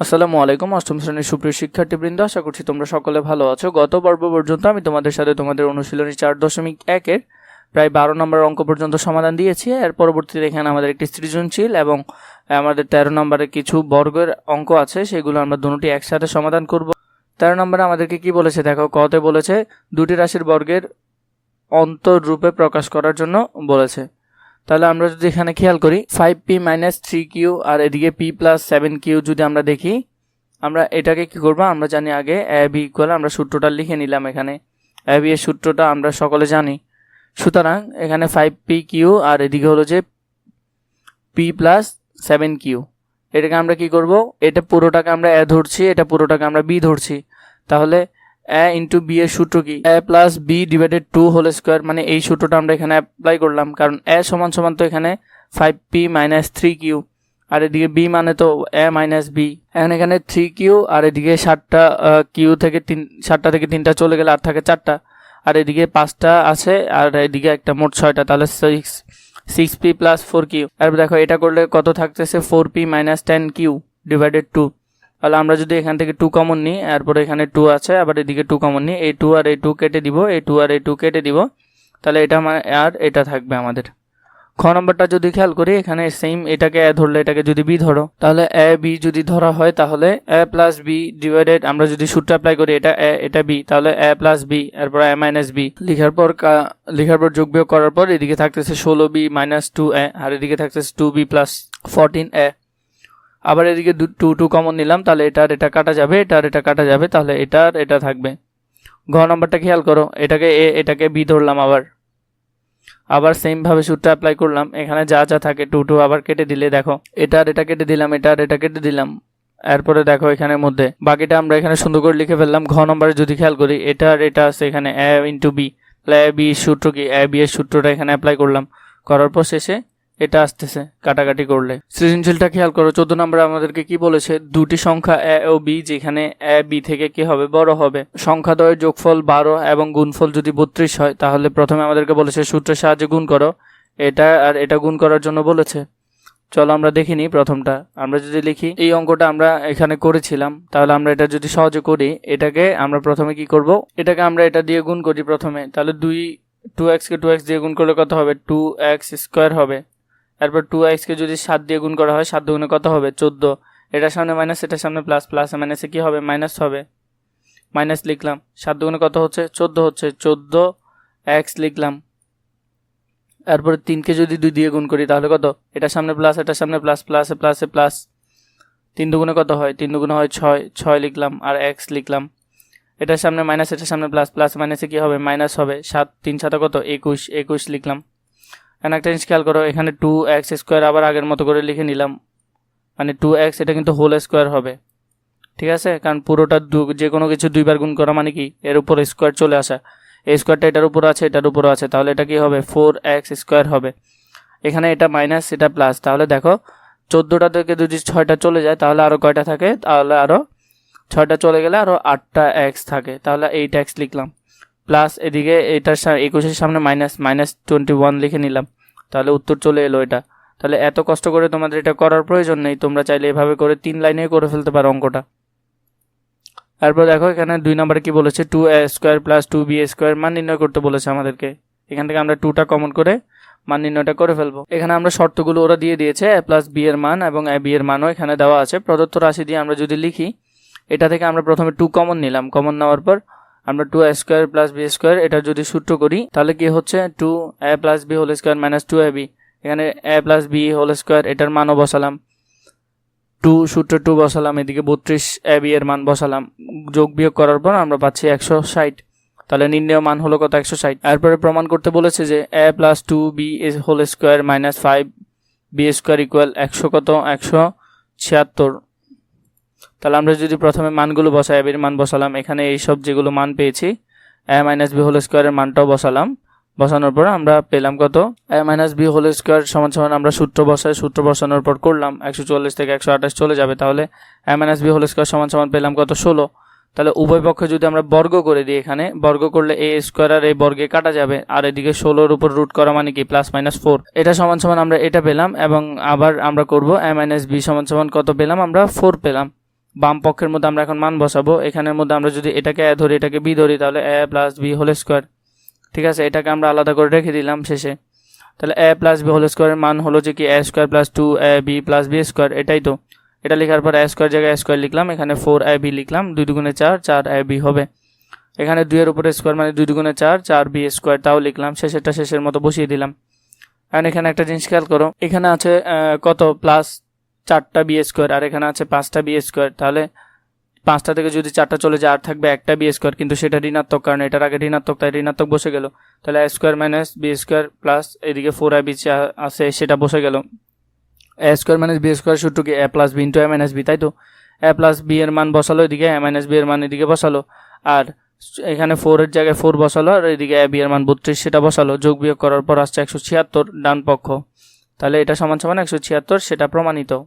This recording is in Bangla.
আসসালামু আলাইকুম, অষ্টম শ্রেণির সুপ্রিয় শিক্ষার্থীবৃন্দ, আশা করছি তোমরা সকলে ভালো আছো। গত পর্ব পর্যন্ত আমি তোমাদের সাথে তোমাদের অনুশীলনী চার দশমিক একের প্রায় বারো নম্বর অঙ্ক পর্যন্ত সমাধান দিয়েছি। এর পরবর্তীতে এখানে আমাদের একটি সৃজনশীল এবং আমাদের তেরো নম্বরে কিছু বর্গের অঙ্ক আছে, সেগুলো আমরা দুটি একসাথে সমাধান করব। তেরো নম্বরে আমাদেরকে কি বলেছে? দেখো কতে বলেছে, দুটি রাশির বর্গের অন্তররূপে প্রকাশ করার জন্য বলেছে। তাহলে আমরা যদি এখানে খেয়াল করি five P minus three Q আর এদিকে পি প্লাস সেভেন কিউ যদি আমরা দেখি, আমরা এটাকে কি করব? আমরা জানি আগে এ বি ইকুয়াল আমরা সূত্রটা লিখে নিলাম এখানে। এ বি এর সূত্রটা আমরা সকলে জানি। সুতরাং এখানে ফাইভ পি কিউ আর এদিকে হলো যে পি প্লাস সেভেন কিউ এটাকে আমরা কি করব? এটা পুরোটাকে আমরা এ ধরছি, এটা পুরোটাকে আমরা বি ধরছি। তাহলে এ ইন্টু বি এর সূত্র কি? A plus B divided two whole square মানে এই সূত্রটা আমরা এখানে অ্যাপ্লাই করলাম। কারণ এ সমান সমান তো এখানে five P minus three Q আর এদিকে বি মানে তো এ মাইনাস বি এখন এখানে থ্রি কিউ আর এদিকে ষাটটা কিউ থেকে তিন ষাটটা থেকে তিনটা চলে গেলে আর থাকে চারটা। আর এদিকে পাঁচটা আছে, আর এদিকে একটা মোট ছয়টা, তাহলে six six P plus four Q আর দেখো, এটা করলে কত থাকতেছে? Four P minus ten Q divided two তাহলে আমরা যদি এখান থেকে টু কমন নিই, এরপরে এখানে টু আছে, আবার এদিকে টু কমন নিই, এই টু আর এই টু কেটে দিব, এই টু আর এই টু কেটে দিব, তাহলে এটা আর এটা থাকবে আমাদের। খ নম্বরটা যদি খেয়াল করি, এখানে সেম এটাকে এ ধরলে, এটাকে যদি বি ধরো, তাহলে এ বি যদি ধরা হয়, তাহলে এ প্লাস বি ডিভাইডেড আমরা যদি সূত্র অ্যাপ্লাই করি, এটা এ এটা বি তাহলে এ প্লাস বি এরপর এ মাইনাস বি লিখার পর লিখার পর যোগ বিয়োগ করার পর, এদিকে থাকতেছে ষোলো বি মাইনাস টু এ আর এদিকে থাকতেছে two B plus fourteen A আবার এদিকে টু টু কমন নিলাম, তাহলে এটার, এটা কাটা যাবে, এটার, এটা কাটা যাবে, তাহলে এটার, এটা থাকবে। ঘ নম্বরটা খেয়াল করো, এটাকে এ, এটাকে বি ধরলাম আবার। আবার সেমভাবে সূত্র অ্যাপ্লাই করলাম, এখানে যা যা থাকে টু টু আবার কেটে দিলে দেখো, এটার, এটা কেটে দিলাম, এটার, এটা কেটে দিলাম। এরপরে দেখো এখানের মধ্যে, বাকিটা আমরা এখানে সুন্দর করে লিখে ফেললাম ঘ নম্বরে যদি খেয়াল করি, এটার, এটা আছে এখানে এ ইন্টু বি তাহলে এ বি সূত্র কি? এ বি এর সূত্রটা এখানে অ্যাপ্লাই করলাম। করার পর শেষে এটা আসতেছে, কাটাকাটি করলে। সৃজনশীলটা খেয়াল করো, চোদ্দ নম্বরে আমাদেরকে কি বলেছে? দুটি সংখ্যা এ ও বি, যেখানে এ, বি থেকে কি হবে? বড় হবে। সংখ্যা দ্বয়ের যোগফল বারো এবং গুণফল যদি বত্রিশ হয়, তাহলে প্রথমে আমাদেরকে বলেছে সূত্রের সাহায্যে গুণ করো। এটা আর এটা গুণ করার জন্য বলেছে। চলো আমরা দেখিনি প্রথমটা। আমরা যদি লিখি, এই অঙ্কটা আমরা এখানে করেছিলাম, তাহলে আমরা এটা যদি সহজে করি, এটাকে আমরা প্রথমে কি করব? এটাকে আমরা এটা দিয়ে গুণ করি প্রথমে, তাহলে দুই টু এক্সকে টু এক্স দিয়ে গুণ করলে কত হবে? টু এক্স স্কোয়ার হবে। তারপর টু এক্সকে যদি সাত দিয়ে গুণ করা হয়, সাত দুগুণে কত হবে? চোদ্দ। এটার সামনে মাইনাস এটার সামনে প্লাস প্লাস মাইনাসে কী হবে? মাইনাস হবে। মাইনাস লিখলাম। সাত দুগুণে কত হচ্ছে? চোদ্দ হচ্ছে। চোদ্দ এক্স লিখলাম। এরপরে তিনকে যদি দুই দিয়ে গুণ করি, তাহলে কত? এটার সামনে প্লাস এটার সামনে প্লাস প্লাসে প্লাসে প্লাস তিন দুগুণে কত হয়? তিন দুগুণে হয় ছয়। ছয় লিখলাম আর এক্স লিখলাম। এটার সামনে মাইনাস এটার সামনে প্লাস প্লাস মাইনাসে কী হবে? মাইনাস হবে। সাত, তিন সাথে কত? একুশ। একুশ লিখলাম। এখন একটা জিনিস খেয়াল করো, এখানে টু এক্স স্কোয়ার আবার আগের মতো করে লিখে নিলাম। মানে টু এক্স এটা কিন্তু হোল স্কোয়ার হবে। ঠিক আছে? কারণ পুরোটা দু- যে কোনো কিছু দুইবার গুণ করা মানে কি? এর উপর স্কোয়ার চলে আসা। এই স্কোয়ারটা এটার উপর আছে, এটার উপরও আছে। তাহলে এটা কি হবে? ফোর এক্স স্কোয়ার হবে। এখানে এটা মাইনাস এটা প্লাস তাহলে দেখো, চোদ্দোটা থেকে যদি ছয়টা চলে যায়, তাহলে আরও কয়টা থাকে? তাহলে আরও ছয়টা চলে গেলে আরও আটটা এক্স থাকে। তাহলে এইট এক্স লিখলাম। প্লাস এদিকে এটার একুশের সামনে মাইনাস মাইনাস টোয়েন্টি ওয়ান লিখে নিলাম। তাহলে উত্তর চলে এলো এটা। তাহলে এত কষ্ট করে তোমাদের এটা করার প্রয়োজন নেই, তোমরা চাইলে এভাবে করে তিন লাইনে করে ফেলতে পারো অঙ্কটা। তারপর দেখো এখানে দুই নম্বরে কি বলেছে? Two A square plus two B square মান নির্ণয় করতে বলেছে আমাদেরকে। এখান থেকে আমরা টুটা কমন করে মান নির্ণয়টা করে ফেলব। এখানে আমরা শর্তগুলো ওরা দিয়ে দিয়েছে এ প্লাস বি এর মান এবং এ বি এর মানও এখানে দেওয়া আছে। প্রদত্ত রাশি দিয়ে আমরা যদি লিখি, এটা থেকে আমরা প্রথমে টু কমন নিলাম। কমন নেওয়ার পর আমরা two A square plus B square এটা যদি সূত্র করি, তাহলে কি হচ্ছে? Two A plus B whole square minus two A B এখানে A plus B whole square এটার মানও বসালাম। টু সূত্র টু বসালাম, এদিকে বত্রিশ এ বি এর মান বসালাম। যোগ বিয়োগ করার পর আমরা পাচ্ছি একশো ষাট। তাহলে নির্ণয় মান হলো কত? একশো ষাট। এরপরে প্রমাণ করতে বলেছে যে A plus two B whole square minus five B square equal একশো কত? একশো ছিয়াত্তর। তাহলে আমরা যদি প্রথমে মানগুলো বসাই, এবির মান বসালাম। এখানে এই সব যেগুলো মান পেয়েছি, এ মাইনাস বি হোল স্কোয়ারের মানটাও বসালাম। বসানোর পর আমরা পেলাম কত? A minus B whole square সমান সমান আমরা সূত্র বসাই, সূত্র বসানোর পর করলাম, একশো চল্লিশ থেকে একশো আঠাশ চলে যাবে। তাহলে A minus B whole square সমান সমান পেলাম কত? ষোলো। তাহলে উভয় পক্ষে যদি আমরা বর্গ করে দিই এখানে, বর্গ করলে এ স্কোয়ার আর এই বর্গে কাটা যাবে। আর এদিকে ষোলোর উপর রুট করা মানে কি? Plus minus four. এটা সমান সমান আমরা এটা পেলাম এবং আবার আমরা করব, এ মাইনাস বি সমান সমান কত পেলাম? আমরা ফোর পেলাম। বাম পক্ষের মধ্যে আমরা এখন মান বসাবো। এখানের মধ্যে আমরা যদি এটাকে এ ধরি, এটাকে বি ধরি, তাহলে A plus B whole square ঠিক আছে? এটাকে আমরা আলাদা করে রেখে দিলাম শেষে। তাহলে এ প্লাস বি হোল স্কোয়ারের মান হলো যে কি? A square plus two A B plus B square এটাই তো। এটা লেখার পর এ স্কোয়ার জায়গায় স্কোয়ার লিখলাম, এখানে ফোর এ বি লিখলাম, দুই দুগুণে চার চার এ বি হবে। এখানে দুইয়ের উপরে স্কোয়ার মানে দুই দুগুণে চার চার বি স্কোয়ার তাও লিখলাম, শেষেরটা শেষের মতো বসিয়ে দিলাম। আর এখানে একটা জিনিস খেয়াল করো, এখানে আছে কত? প্লাস চারটা বি স্কোয়ার আর এখানে আছে পাঁচটা বি স্কোয়ার তাহলে পাঁচটা থেকে যদি চারটা চলে যায়, আর থাকবে একটা বি স্কোয়ার কিন্তু সেটা ঋণাত্মক, কারণ এটার আগে ঋণাত্মক, তাই ঋণাত্মক বসে গেল। তাহলে A square minus B square plus এদিকে ফোর আই বি আছে, সেটা বসে গেল। A square minus B square সূত্র কি A plus B into A minus B তাই তো? এ প্লাস বি এর মান বসালো এদিকে এ মাইনাস বি এর মান এদিকে বসালো। আর এখানে ফোর এর জায়গায় ফোর বসালো, আর এদিকে এ বি এর মান বত্রিশ, সেটা বসালো। যোগ বিয়োগ করার পর আসছে একশো ছিয়াত্তর ডান পক্ষ। তাহলে এটা সমান সমান একশো ছিয়াত্তর, সেটা প্রমাণিত।